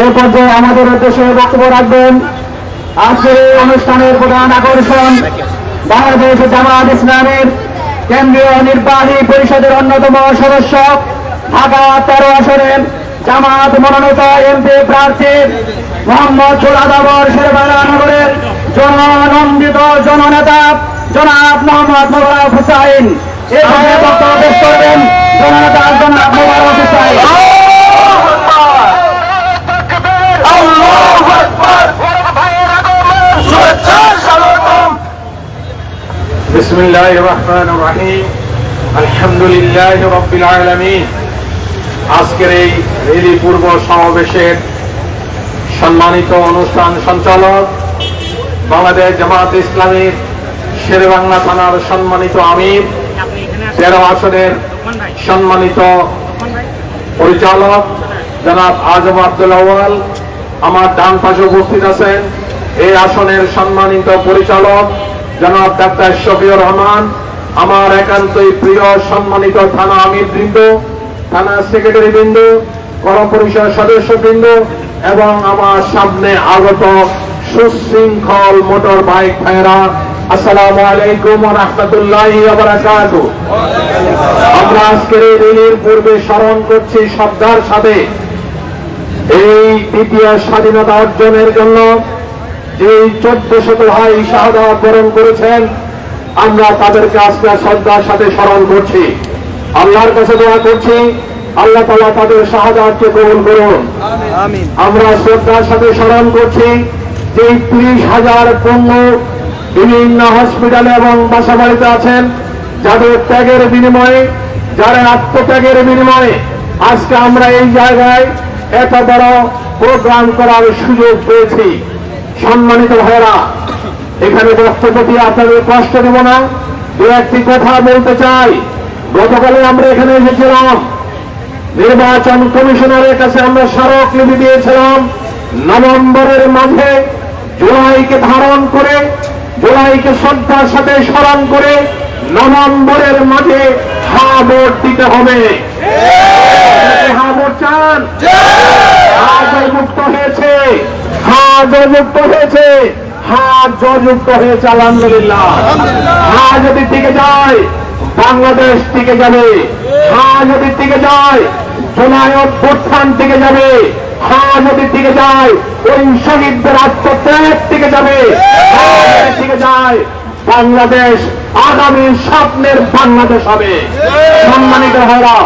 এ পর্যায়ে আমাদের উদ্দেশ্যে বক্তব্য রাখবেন। আজকের এই অনুষ্ঠানের প্রধান আকর্ষণ বাংলাদেশ জামাত ইসলামের কেন্দ্রীয় নির্বাহী পরিষদের অন্যতম সদস্য ঢাকা তেরো আসনের জামাত মনোনীত এমপি প্রার্থী মোহাম্মদ চোলাদাবর শেরবাংলা নগরের জননন্দিত জননেতা জনাব মোহাম্মদ মোবারক হুসাইন। বক্তব্য পেশ করবেন জননেতা জনাব মোবারক হুসাইন। بسم الله الرحمن الرحيم الحمد لله رب العالمين আজকের এই রেলি পূর্ব সমাবেশের সম্মানিত অনুষ্ঠান সঞ্চালক বাংলাদেশ জামাত ইসলামীর শেরবাংলা থানার সম্মানিত আমির তেরো আসনের সম্মানিত পরিচালক জনাব আজম আব্দুল আওয়াল আমার ডান পাশে উপস্থিত আছেন এই আসনের সম্মানিত পরিচালক জনাব ডাক্তার শফিউর রহমান, আমার একান্তই প্রিয় সম্মানিত থানা আমির বৃন্দ, থানা সেক্রেটারি বৃন্দ কর পরিষদ সদস্য বৃন্দ, এবং আমার সামনে আগত সুশৃঙ্খল মোটর বাইক ভাইরা আসসালামু আলাইকুম রহমতুল্লাহ আমরা আজকের এই রেলির পূর্বে স্মরণ করছি শ্রদ্ধার সাথে এই দ্বিতীয় স্বাধীনতা অর্জনের জন্য যে চোদ্দ শত ভাই শাহাদা বরণ করেছেন আমরা তাদেরকে আজকে শ্রদ্ধার সাথে স্মরণ করছি। আল্লাহর কাছে দোয়া করছি আল্লাহ তালা তাদের শাহাদাতকে কবুল করুন। আমরা শ্রদ্ধার সাথে স্মরণ করছি যে ত্রিশ হাজার পণ্য বিভিন্ন হসপিটালে এবং বাসা বাড়িতে আছেন যাদের ত্যাগের বিনিময়ে যারা আত্মত্যাগের বিনিময়ে আজকে আমরা এই জায়গায় এত বড় প্রোগ্রাম করার সুযোগ পেয়েছি। সম্মানিত ভাইরা এখানে বক্তব্য দিয়ে আপনাদের কষ্ট দেব না। দু একটি কথা বলতে চাই। গতকালে আমরা এখানে এসেছিলাম। নির্বাচন কমিশনারের কাছে আমরা স্মারকলিপি দিয়েছিলাম। নভেম্বরের মাঝে জুলাইকে ধারণ করে জুলাইকে শ্রদ্ধার সাথে স্মরণ করে নভেম্বরের মাঝে হা ভোট দিতে হবে। হা ভোট চান? মুক্ত হয়েছে। হাত মুক্ত হয়েছে। হাত জযুক্ত হয়েছে, আলহামদুলিল্লাহ। হা যদি টিকে যায়, বাংলাদেশ টিকে যাবে। হা যদি টিকে যায়, জুলাই অভ্যুত্থান টিকে যাবে। হা যদি টিকে যায়, ওই শহীদদের আত্মত্যাগ টিকে যাবে। টিকে যায়, বাংলাদেশ আগামী স্বপ্নের বাংলাদেশ হবে। সম্মানিত হরা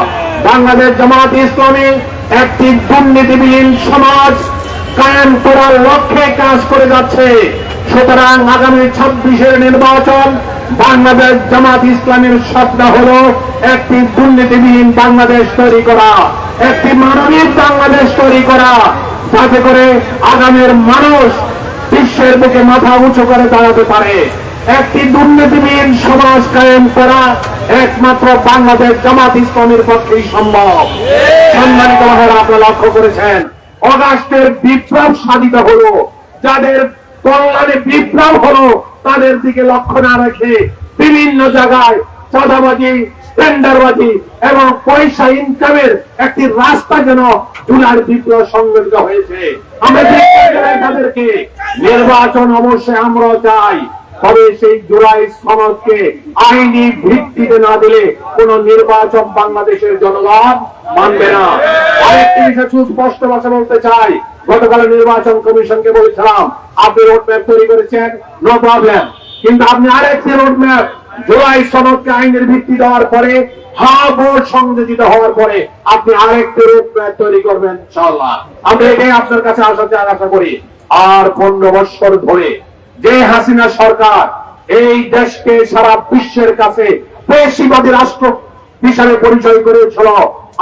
বাংলাদেশ জামাত ইসলামী একটি দুর্নীতিবিহীন সমাজ কায়েম করার লক্ষ্যে কাজ করে যাচ্ছে। সুতরাং আগামী ছাব্বিশের নির্বাচন বাংলাদেশ জামাত ইসলামের স্বপ্ন হল একটি দুর্নীতিবিহীন বাংলাদেশ তৈরি করা, একটি মানবিক বাংলাদেশ তৈরি করা, যাতে করে আগামীর মানুষ বিশ্বের বুকে মাথা উঁচু করে দাঁড়াতে পারে। একটি দুর্নীতিবিহীন সমাজ কায়েম করা একমাত্র বাংলাদেশ জামাত ইসলামের পক্ষেই সম্ভব। সম্মানিত মহারা আপনারা লক্ষ্য করেছেন অগাস্টের বিপ্লব সাধিত হলো। যাদের কল্যাণে বিপ্লব হলো, তাদের দিকে লক্ষ্য না রেখে বিভিন্ন জায়গায় চাঁদাবাজি, টেন্ডারবাজি এবং পয়সা ইনকামের একটি রাস্তা যেন জুলার বিপ্লব সংগঠিত হয়েছে। আমরা তাদেরকে। নির্বাচন অবশ্যই আমরা চাই। তবে সেই জুলাই সনদকে আইনি ভিত্তিতে না দিলে কোন নির্বাচন বাংলাদেশের জনগণ মানবে না। আরেকটি বিষয় সুস্পষ্ট ভাষা বলতে চাই, গতকাল নির্বাচন কমিশনকে বলেছিলাম, আপনি রোড ম্যাপ তৈরি করেছেন নো প্রবলেম কিন্তু আপনি আরেকটি রোড ম্যাপ জুলাই সনদকে আইনের ভিত্তি দেওয়ার পরে সংযোজিত হওয়ার পরে আপনি আরেকটি রোড ম্যাপ তৈরি করবেন, ইনশাআল্লাহ। আমরা এটাই আপনার কাছে আশা আশা করি আর পনেরো বছর ধরে যে হাসিনা সরকার এই দেশকে সারা বিশ্বের কাছে পেশিবাদী রাষ্ট্র হিসাবে পরিচয় করেছিল,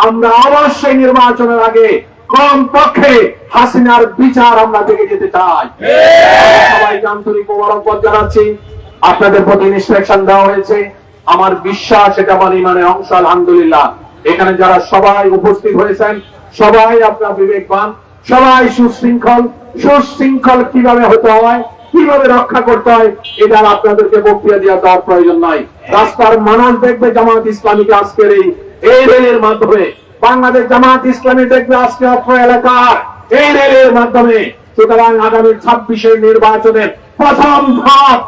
আমরা অবশ্যই নির্বাচনের আগে কম পক্ষে হাসিনার বিচার আমরা দেখে যেতে চাই। সবাইকে আন্তরিক মোবারকবাদ জানাচ্ছি। আপনাদের প্রতি ইনস্ট্রাকশন দেওয়া হয়েছে। আমার বিশ্বাস, এটা আমার ইমানের অংশ, আলহামদুলিল্লাহ। এখানে যারা সবাই উপস্থিত হয়েছেন, সবাই আপনার বিবেকবান, সবাই সুশৃঙ্খল। সুশৃঙ্খল কীভাবে হতে হয়? কীভাবে রক্ষা করতে হয়, এটা আপনাদেরকে বক্তৃতা দেওয়া দেওয়ার প্রয়োজন নাই। রাস্তার মানুষ দেখবে জামাত ইসলামীকে আজকের এই এই রেলের মাধ্যমে। বাংলাদেশ জামাত ইসলামী দেখবে আজকে অক্ষ এলাকার এই রেলের মাধ্যমে। সুতরাং আগামী ছাব্বিশে নির্বাচনের প্রথম ধাপ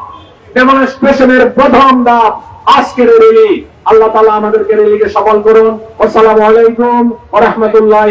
ডেমনস্ট্রেশনের প্রথম ধাপ আজকের রেলি। আল্লাহ তালা আমাদেরকে রেলিকে সফল করুন। আসসালামু আলাইকুম রহমতুল্লাহ